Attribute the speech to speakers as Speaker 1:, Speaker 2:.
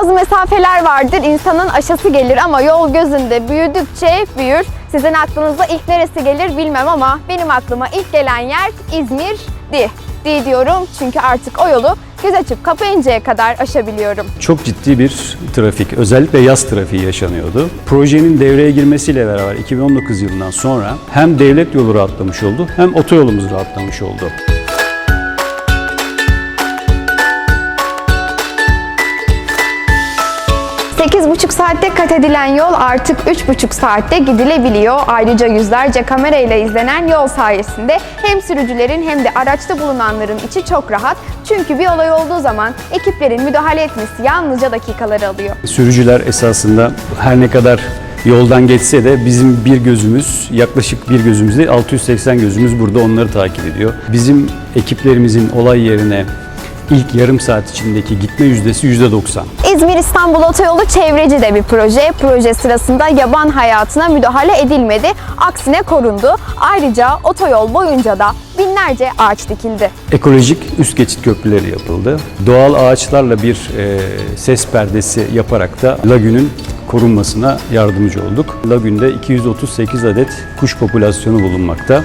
Speaker 1: Bazı mesafeler vardır, insanın aşası gelir ama yol gözünde büyüdükçe büyür. Sizin aklınıza ilk neresi gelir bilmem ama benim aklıma ilk gelen yer İzmir'di. Di diyorum çünkü artık o yolu göz açıp kapayıncaya kadar aşabiliyorum.
Speaker 2: Çok ciddi bir trafik, özellikle yaz trafiği yaşanıyordu. Projenin devreye girmesiyle beraber 2019 yılından sonra hem devlet yolu rahatlamış oldu hem otoyolumuz rahatlamış oldu.
Speaker 1: 8,5 saatte kat edilen yol artık 3,5 saatte gidilebiliyor. Ayrıca yüzlerce kamera ile izlenen yol sayesinde hem sürücülerin hem de araçta bulunanların içi çok rahat. Çünkü bir olay olduğu zaman ekiplerin müdahale etmesi yalnızca dakikaları alıyor.
Speaker 2: Sürücüler esasında her ne kadar yoldan geçse de bizim bir gözümüz, yaklaşık bir gözümüz değil 680 gözümüz burada onları takip ediyor. Bizim ekiplerimizin olay yerine ilk yarım saat içindeki gitme yüzdesi %90.
Speaker 1: İzmir-İstanbul Otoyolu çevreci de bir proje. Proje sırasında yaban hayatına müdahale edilmedi. Aksine korundu. Ayrıca otoyol boyunca da binlerce ağaç dikildi.
Speaker 2: Ekolojik üst geçit köprüleri yapıldı. Doğal ağaçlarla bir e, ses perdesi yaparak da lagünün korunmasına yardımcı olduk. Lagünde 238 adet kuş popülasyonu bulunmakta.